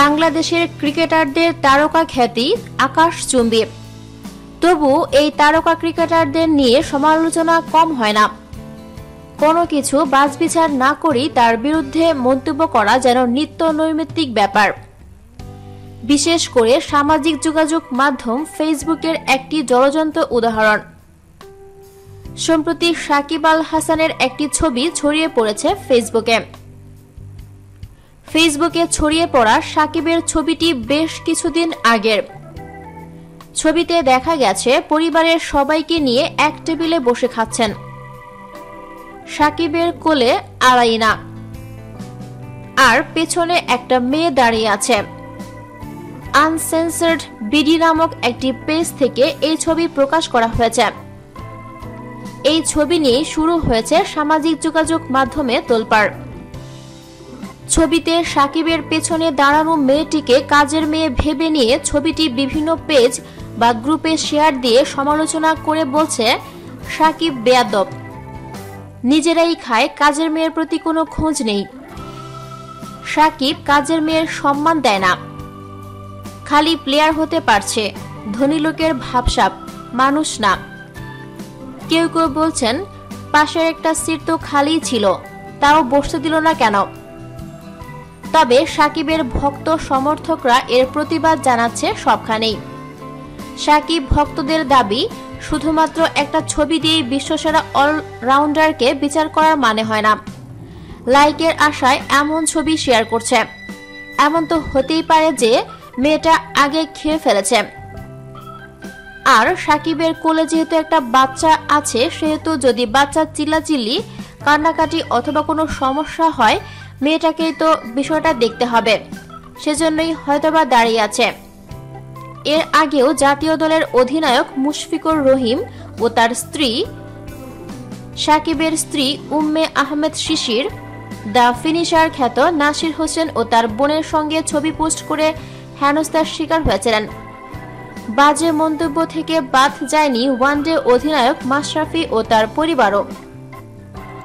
বাংলাদেশের ক্রিকেটারদের তারকা খ্যাতি আকাশ আকাশচুম্বী তবু এই তারকা ক্রিকেটারদের নিয়ে সমালোচনা কম হয় না। কোনো কিছু বাজবিচার না করেই তার বিরুদ্ধে মন্তব্য করা যেন নিত্য নৈমিত্তিক ব্যাপার। বিশেষ করে সামাজিক যোগাযোগ মাধ্যম ফেসবুকের একটি জলজন্ত উদাহরণ। সম্প্রতি সাকিব আল হাসানের একটি ছবি ছড়িয়ে পড়েছে ফেসবুকে। ফেসবুকে ছড়িয়ে পড়া সাকিবের ছবিটি বেশ কিছুদিন আগের। ছবিতে দেখা গেছে, পরিবারের সবাইকে নিয়ে এক টেবিলে বসে খাচ্ছেন। সাকিবের কোলে আড়াইনা আর পেছনে একটা মেয়ে দাঁড়িয়ে আছে। আনসেন্সার্ড বিডি নামক একটি পেজ থেকে এই ছবি প্রকাশ করা হয়েছে। এই ছবি নিয়ে শুরু হয়েছে সামাজিক যোগাযোগ মাধ্যমে তোলপাড়। ছবিতে সাকিবের পেছনে দাঁড়ানো মেয়েটিকে কাজের মেয়ে ভেবে নিয়ে ছবিটি বিভিন্ন পেজ বা গ্রুপে শেয়ার দিয়ে সমালোচনা করে বলছে সাকিব বেয়াদব। নিজেরাই খায়, কাজের মেয়ের প্রতি কোনো খোঁজ নেই। সাকিব কাজের মেয়ের সম্মান দেয় না। খালি প্লেয়ার হতে পারছে, ধনী লোকের ভাবসাপ মানুষ না। কেউ কেউ বলছেন, পাশের একটা সিট তো খালি ছিল, তাও বসতে দিল না কেন? তবে সাকিবের ভক্ত সমর্থকরা এর প্রতিবাদ জানাচ্ছে সবখানেই। সাকিব ভক্তদের দাবি, শুধুমাত্র একটা ছবি দিয়েই বিশ্বসেরা অলরাউন্ডারকে বিচার করার মানে হয় না। লাইকের আশায় এমন ছবি শেয়ার করছে। এমন তো হতেই পারে যে মেয়েটা আগে খেয়ে ফেলেছে। আর সাকিবের কোলে যেহেতু একটা বাচ্চা আছে, সেহেতু যদি বাচ্চা চিল্লাচিল্লি, কান্নাকাটি অথবা কোনো সমস্যা হয় মেয়েটাকেই তো বিষয়টা দেখতে হবে। সেজন্যই হয়তোবা দাঁড়িয়ে আছে। এর আগেও জাতীয় দলের অধিনায়ক মুশফিকুর রহিম ও তার স্ত্রী সাকিবের স্ত্রী উম্মে আহমেদ শিশির, দ্য ফিনিশার খ্যাত নাসির হোসেন ও তার বোনের সঙ্গে ছবি পোস্ট করে হেনস্থার শিকার হয়েছিলেন। বাজে মন্তব্য থেকে বাদ যায়নি ওয়ানডে অধিনায়ক মাশরাফি ও তার পরিবারও।